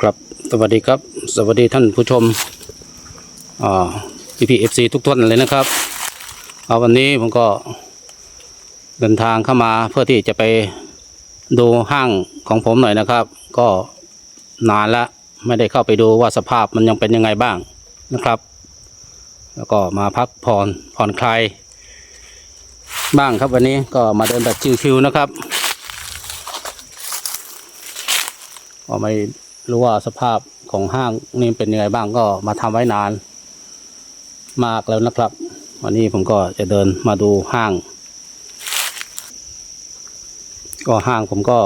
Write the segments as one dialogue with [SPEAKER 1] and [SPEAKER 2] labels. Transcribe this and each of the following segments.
[SPEAKER 1] ครับสวัสดีครับ สวัสดีท่านผู้ชมอีพีเอฟซีทุกท่านเลยนะครับเอาวันนี้ผมก็เดินทางเข้ามาเพื่อที่จะไปดูห้างของผมหน่อยนะครับ ก็นานละไม่ได้เข้าไปดูว่าสภาพมันยังเป็นยังไงบ้างนะครับ แล้วก็มาพักผ่อนผ่อนคลายบ้างครับวันนี้ก็มาเดินแบบชิวๆนะครับก็ไม่ รู้ว่าสภาพของห้างนี่เป็นยังไงบ้างก็มาทำไว้นาน มากแล้วนะครับ วันนี้ผมก็จะเดินมาดูห้าง ก็ห้างผมก็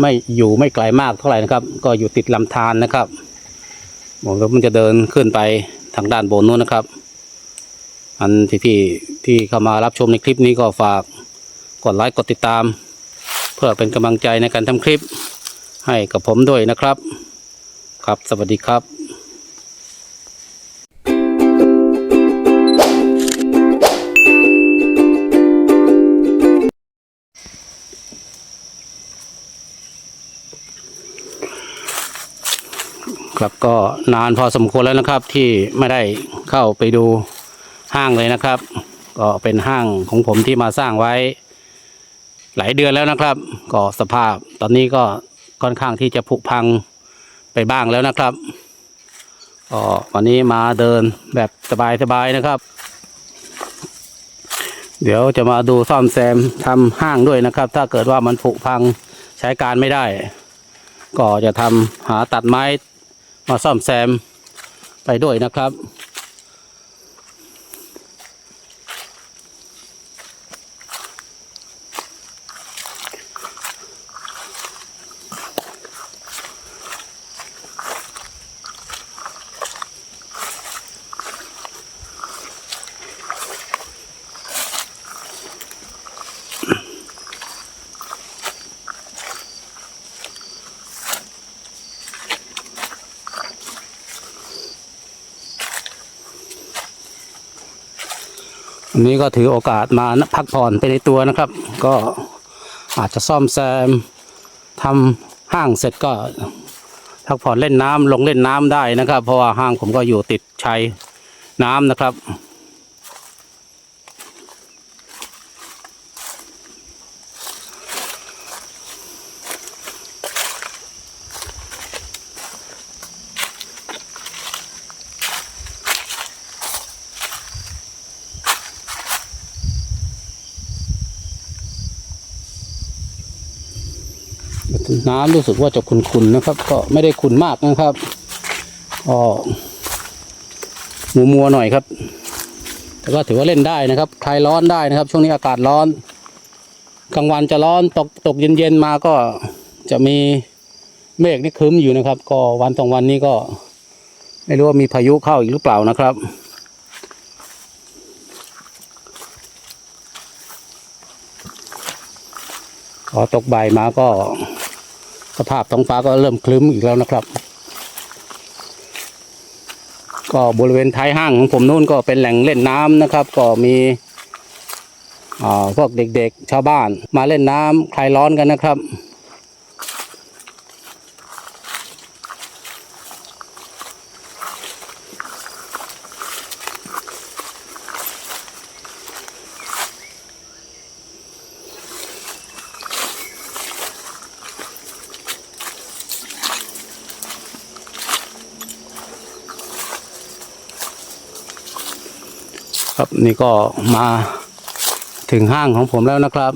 [SPEAKER 1] ไม่อยู่ไม่ไกลมากเท่าไหร่นะครับ ก็อยู่ติดลำธารนะครับผมก็มันจะเดินขึ้นไปทางด้านบนนู้นนะครับ อันที่พี่ที่เข้ามารับชมในคลิปนี้ก็ฝากกดไลค์กดติดตาม เพื่อเป็นกำลังใจในการทำคลิปให้กับผมด้วยนะครับ ครับ สวัสดีครับครับก็นานพอสมควรแล้วนะครับที่ไม่ได้เข้าไปดูห้างเลยนะครับ ก็เป็นห้างของผมที่มาสร้างไว้ หลายเดือนแล้วนะครับ ก็สภาพตอนนี้ก็ค่อนข้างที่จะผุพัง ไปบ้างแล้วนะครับก็วันนี้มาเดินแบบสบายๆนะครับ เดี๋ยวจะมาดูซ่อมแซมทำห้างด้วยนะครับ ถ้าเกิดว่ามันผุพังใช้การไม่ได้ ก็จะทำหาตัดไม้มาซ่อมแซมไปด้วยนะครับ วันนี้ก็ถือโอกาสมาพักผ่อนไปในตัวนะครับ ก็อาจจะซ่อมแซมทำห้างเสร็จก็พักผ่อนเล่นน้ำลงเล่นน้ำได้นะครับ เพราะว่าห้างผมก็อยู่ติดชายน้ำนะครับ น้ำรู้สึกว่าจะขุนๆนะครับ ก็ไม่ได้ขุนมากนะครับก็มัวมัวๆหน่อยครับ แต่ก็ถือว่าเล่นได้นะครับคลายร้อนได้นะครับ ช่วงนี้อากาศร้อน กลางวันจะร้อนตกตกเย็นๆมาก็จะมีเมฆนี่คึ้มอยู่นะครับ ก็วันสองวันนี้ก็ ไม่รู้ว่ามีพายุเข้าอีกหรือเปล่านะครับพอตกใบมาก็ สภาพท้องฟ้าก็เริ่มคลึ้มอีกแล้วนะครับ ก็บริเวณท้ายห้างของผมนู่นก็เป็นแหล่งเล่นน้ำนะครับ ก็มีอ่าพวกเด็กๆ ชาวบ้านมาเล่นน้ำคลายร้อนกันนะครับ นี่ก็มาถึงห้างของผมแล้วนะครับ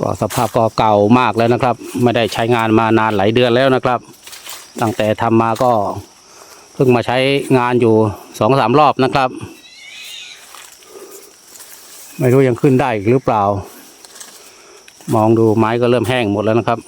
[SPEAKER 1] ก็สภาพก็เก่ามากแล้วนะครับ ไม่ได้ใช้งานมานานหลายเดือนแล้วนะครับ ตั้งแต่ทำมาก็เพิ่งมาใช้งานอยู่สองสามรอบนะครับ ไม่รู้ยังขึ้นได้อีกหรือเปล่า มองดูไม้ก็เริ่มแห้งหมดแล้วนะครับ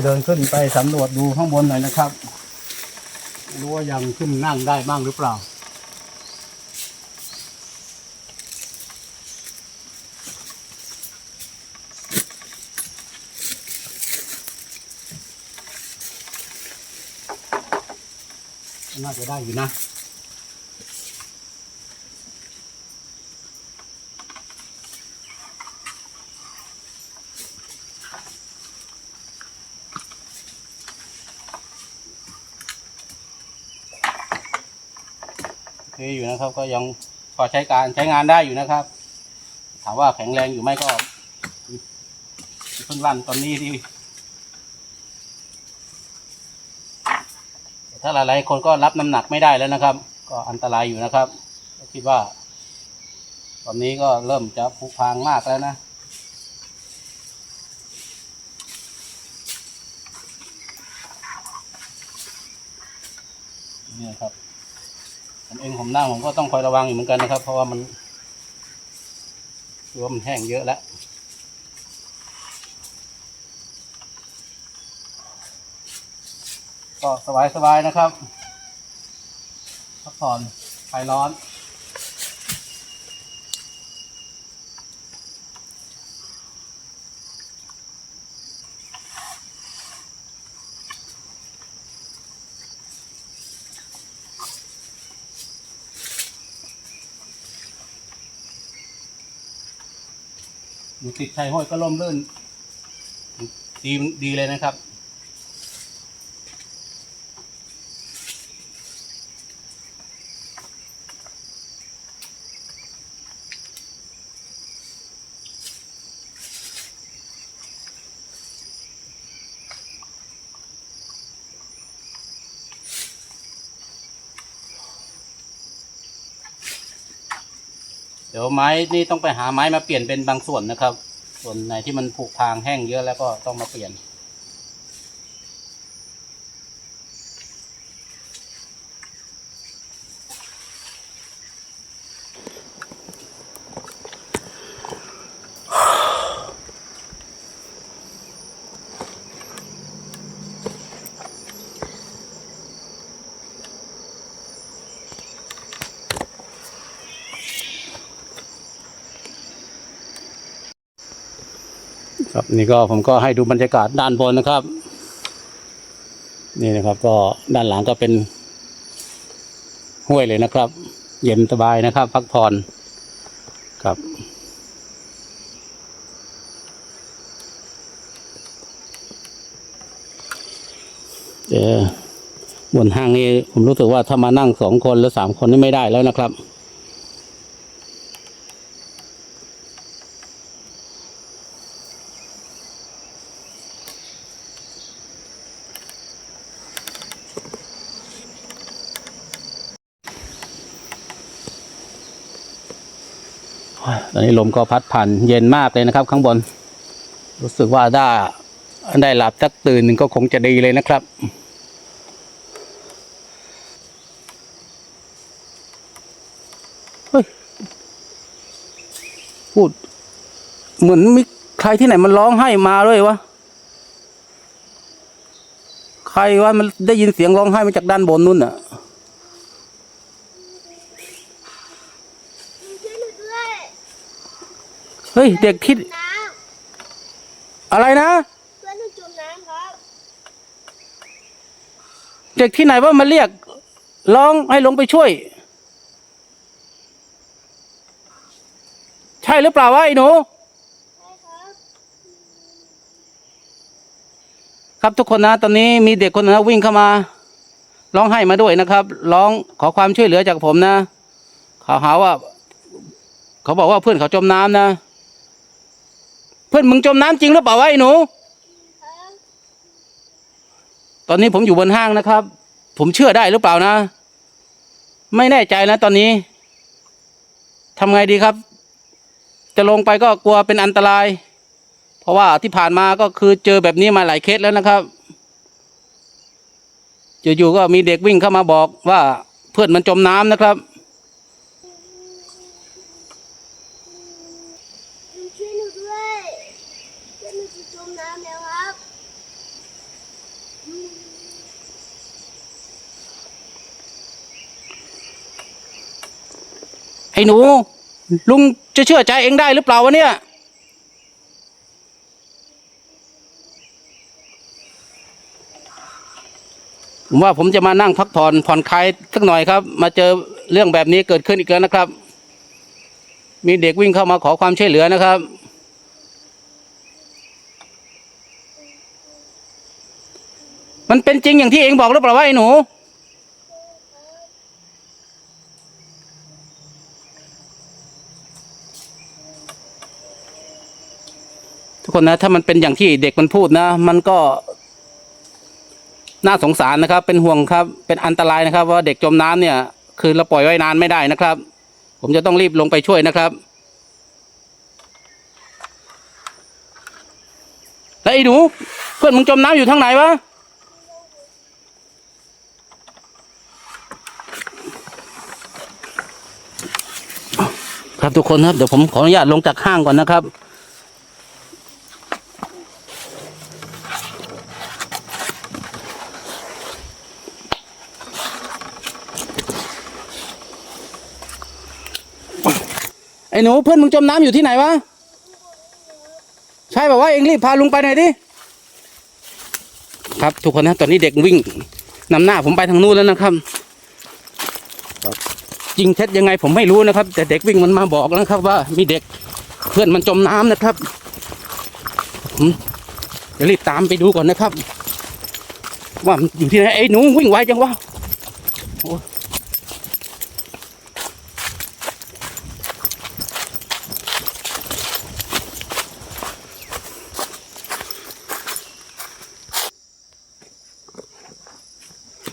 [SPEAKER 1] จะเดินขึ้นไปสำรวจดูข้างบนหน่อยนะครับไม่รู้ว่ายังขึ้นนั่งได้บ้างหรือเปล่า น่าจะได้อยู่นะ อเคอยู่นะครับ ก็ยังพอใช้การใช้งานได้อยู่นะครับ ถามว่าแข็งแรงอยู่ไหมก็เพิ่งลั่นตอนนี้ที่ถ้าหลายๆคนก็รับน้ำหนักไม่ได้แล้วนะครับ ก็อันตรายอยู่นะครับคิดว่า ตอนนี้ก็เริ่มจะผุพังมากแล้วนะ เนี่ยครับ ผม เองผมนั่งผมก็ต้องคอยระวังอยู่เหมือนกันนะครับ เพราะว่ามันรัวมันแห้งเยอะแล้วก็สบายๆนะครับพักผ่อนคลายร้อน ติดชายห้อยก็ร่มรื่นดีดีเลยนะครับ ไม้นี่ต้องไปหาไม้มาเปลี่ยนเป็นบางส่วนนะครับ ส่วนไหนที่มันผุพางแห้งเยอะแล้วก็ต้องมาเปลี่ยน นี่ก็ผมก็ให้ดูบรรยากาศด้านบนนะครับ นี่นะครับ ก็ด้านหลังก็เป็น ห้วยเลยนะครับ เย็นสบายนะครับ พักผ่อนครับเออบนห้างนี้ผมรู้สึกว่าถ้ามานั่งสองคนหรือสามคนนี่ไม่ได้แล้วนะครับ ตอนนี้ลมก็พัดผ่านเย็นมากเลยนะครับ ข้างบน รู้สึกว่าได้ได้หลับสักตื่นหนึ่งก็คงจะดีเลยนะครับเฮ้ยพูด เหมือนมีใครที่ไหนมันร้องไห้มาเลยวะใครว่ามันได้ยินเสียงร้องไห้มาจากด้านบนนู่นน่ะ
[SPEAKER 2] วยหนูด้วย
[SPEAKER 1] เฮ้ย เด็กที่
[SPEAKER 2] น้
[SPEAKER 1] อะไรนะำ
[SPEAKER 2] เพื่อนหนูจมน้ำครับ
[SPEAKER 1] เด็กที่ไหนว่ามาเรียก ร้องให้ลงไปช่วย ใช่หรือเปล่าวะไอ้หนู
[SPEAKER 2] ใช่ครับ
[SPEAKER 1] ครับทุกคนนะตอนนี้มีเด็กคนนึงนะวิ่งเข้ามา ร้องไห้มาด้วยนะครับ ร้องขอความช่วยเหลือจากผมนะเขาหาว่า เขาบอกว่าเพื่อนเขาจมน้ำนะ เพื่อนมึงจมน้ำจริงหรือเปล่าวะไอ้หนู ตอนนี้ผมอยู่บนห้างนะครับ ผมเชื่อได้หรือเปล่านะ ไม่แน่ใจนะตอนนี้ทำไงดีครับ จะลงไปก็กลัวเป็นอันตราย เพราะว่าที่ผ่านมาก็คือเจอแบบนี้มาหลายเคสแล้วนะครับอยู่ๆก็มีเด็กวิ่งเข้ามาบอกว่าเพื่อนมันจมน้ำนะครับ
[SPEAKER 2] เพื่นจะจมน้ำแล้วครับไอ้
[SPEAKER 1] หนู ลุงจะเชื่อใจเองได้หรือเปล่าวะเนี่ย ผมว่าผมจะมานั่งพักผ่อนผ่อนคลายสักหน่อยครับ มาเจอเรื่องแบบนี้เกิดขึ้นอีกแล้วนะครับ มีเด็กวิ่งเข้ามาขอความช่วยเหลือนะครับ มันเป็นจริงอย่างที่เองบอกหรือเปล่าวะไอ้หนู ทุกคนนะ ถ้ามันเป็นอย่างที่เด็กมันพูดนะ มันก็ น่าสงสารนะครับ เป็นห่วงครับ เป็นอันตรายนะครับ ว่าเด็กจมน้ำเนี่ย คือเราปล่อยไว้นานไม่ได้นะครับ ผมจะต้องรีบลงไปช่วยนะครับ แล้วไอ้หนู เพื่อนมึงจมน้ำอยู่ทางไหนวะ ครับทุกคนครับ เดี๋ยวผมขออนุญาตลงจากห้างก่อนนะครับ ไอ้หนูเพื่อนมึงจมน้ำอยู่ที่ไหนวะ ใช่แบบว่าเองรีบพาลุงไปหน่อยดิ ครับทุกคนนะตอนนี้เด็กวิ่งนำหน้าผมไปทางนู้นแล้วนะครับ จริงเท็จยังไงผมไม่รู้นะครับ แต่เด็กวิ่งมันมาบอกนะครับ ว่ามีเด็กเพื่อนมันจมน้ำนะครับผมจะรีบตามไปดูก่อนนะครับ ว่าอยู่ที่ไหนไอ้หนูวิ่งไวจังวะโอ้ย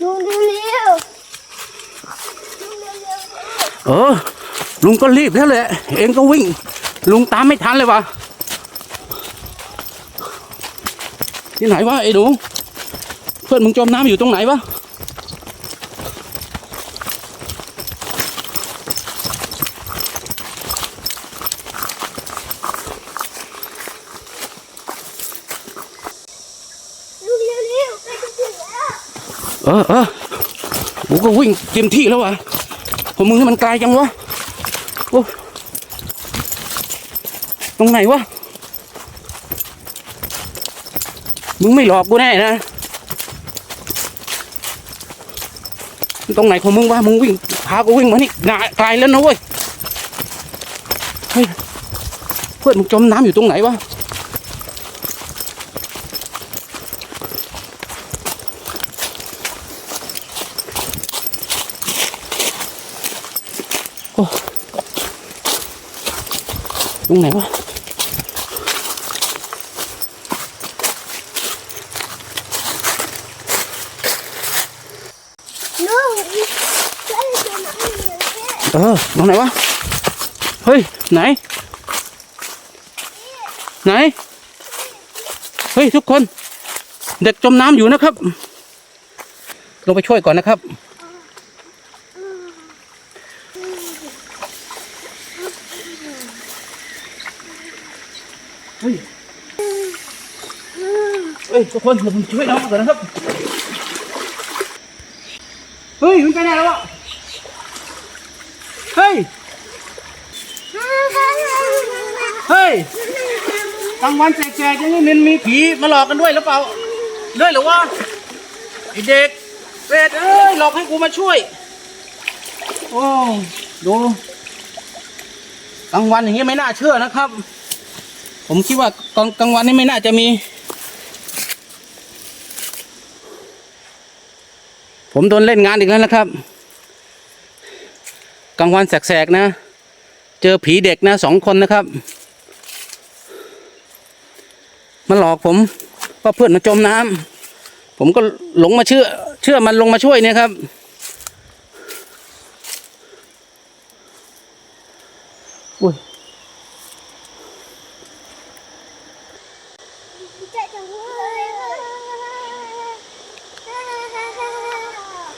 [SPEAKER 2] ลุงเร็วเร็วลุงเร็วเร็ว
[SPEAKER 1] เออ ลุงก็รีบแล้วแหละ เองก็วิ่ง ลุงตามไม่ทันเลยวะที่ไหนวะไอ้หนูเพื่อนมึงจมน้ำอยู่ตรงไหนวะ
[SPEAKER 2] ลุงเร็วเร็วใกล้จะถึงแล้ว
[SPEAKER 1] เออเออกูก็วิ่งเต็มที่แล้ววะ ผมมึงนี่มันไกลจังวะโอ้ตรงไหนวะ มึงไม่หลอกกูแน่นะ ตรงไหนของมึงวะ มึงวิ่งพากูวิ่งมานี่นาไกลแล้วนะเว้ย เฮ้ย เพื่อนมึงจมน้ำอยู่ตรงไหนวะ รงไหนวะ
[SPEAKER 2] ลุงใกล้จะถึงแล้วเนี่ย
[SPEAKER 1] เออตรงไหนวะ เฮ้ย ไหน ไหน เฮ้ย ทุกคน เด็กจมน้ำอยู่นะครับ ลงไปช่วยก่อนนะครับ เฮ้ยเฮ้ยทุกคนผมช่วยน้องก่อนนะครับ เฮ้ยมันไปไหนแล้ววะเฮ้ย เฮ้ยกลางวันแสกๆอย่างนี้มันมีผีมาหลอกกันด้วยหรือเปล่าด้วยหรือว่าไอเด็กเปรตเอ้ยหลอกให้กูมาช่วย โอ้ดูกลางวันอย่างนี้ไม่น่าเชื่อนะครับ ผมคิดว่ากลางกลางวันนี้ไม่น่าจะมี ผมโดนเล่นงานอีกแล้วนะครับ กลางวันแสกๆนะ เจอผีเด็กนะสองคนนะครับ มันหลอกผมว่าเพื่อนมันจมน้ำผมก็หลงมาเชื่อ เชื่อมันลงมาช่วยเนี่ยครับอุ้ย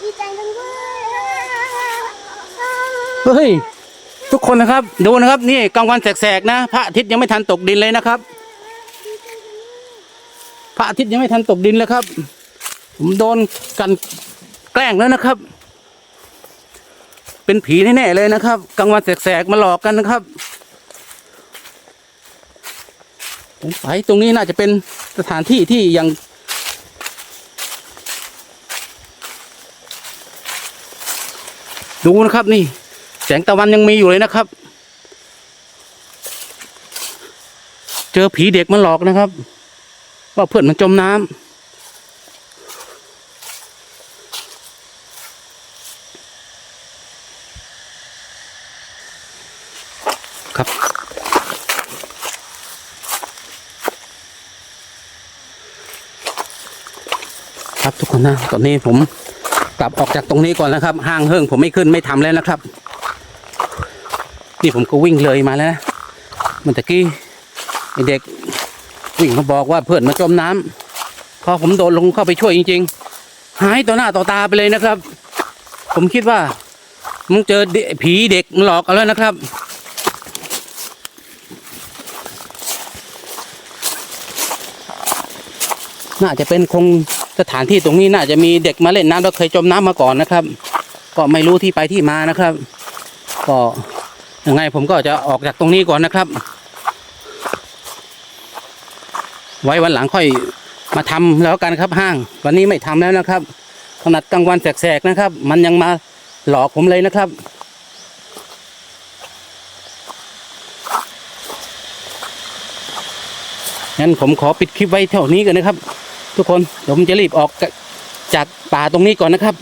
[SPEAKER 2] ดีใจจังเลยเฮ้
[SPEAKER 1] ย ทุกคนนะครับ ดูนะครับ นี่กลางวันแสกๆนะ พระอาทิตย์ยังไม่ทันตกดินเลยนะครับ พระอาทิตย์ยังไม่ทันตกดินเลยครับ ผมโดนกันแกล้งแล้วนะครับ เป็นผีแน่ๆเลยนะครับ กลางวันแสกๆมาหลอกกันนะครับ สงสัยตรงนี้น่าจะเป็นสถานที่ที่ยังดูนะครับนี่ แสงตะวันยังมีอยู่เลยนะครับ เจอผีเด็กมันหลอกนะครับ ว่าเพื่อนมันจมน้ำครับ ครับทุกค นะตอนนี้ผมกลับออกจากตรงนี้ก่อนนะครับ ห้างเฮิงผมไม่ขึ้นไม่ทำแล้วนะครับ นี่ผมก็วิ่งเลยมาแล้วนะเมันตะกี้เด็กวิ่งมาบอกว่าเพื่อนมาจมน้ำพอผมโดดลงเข้าไปช่วยจริง ๆ หายต่อหน้าต่อตาไปเลยนะครับ ผมคิดว่ามึงเจอผีเด็กมันหลอกเอาแล้วนะครับน่าจะเป็นคง สถานที่ตรงนี้น่าจะมีเด็กมาเล่นน้ำแล้วเคยจมน้ำมาก่อนนะครับ ก็ไม่รู้ที่ไปที่มานะครับ ก็ยังไงผมก็จะออกจากตรงนี้ก่อนนะครับ ไว้วันหลังค่อยมาทำแล้วกันครับห้าง วันนี้ไม่ทำแล้วนะครับขนาดกลางวันแสกๆนะครับ มันยังมาหลอกผมเลยนะครับ งั้นผมขอปิดคลิปไว้เท่านี้กันนะครับ ทุกคนเดี๋ยวผมจะรีบออกจากป่าตรงนี้ก่อนนะครับ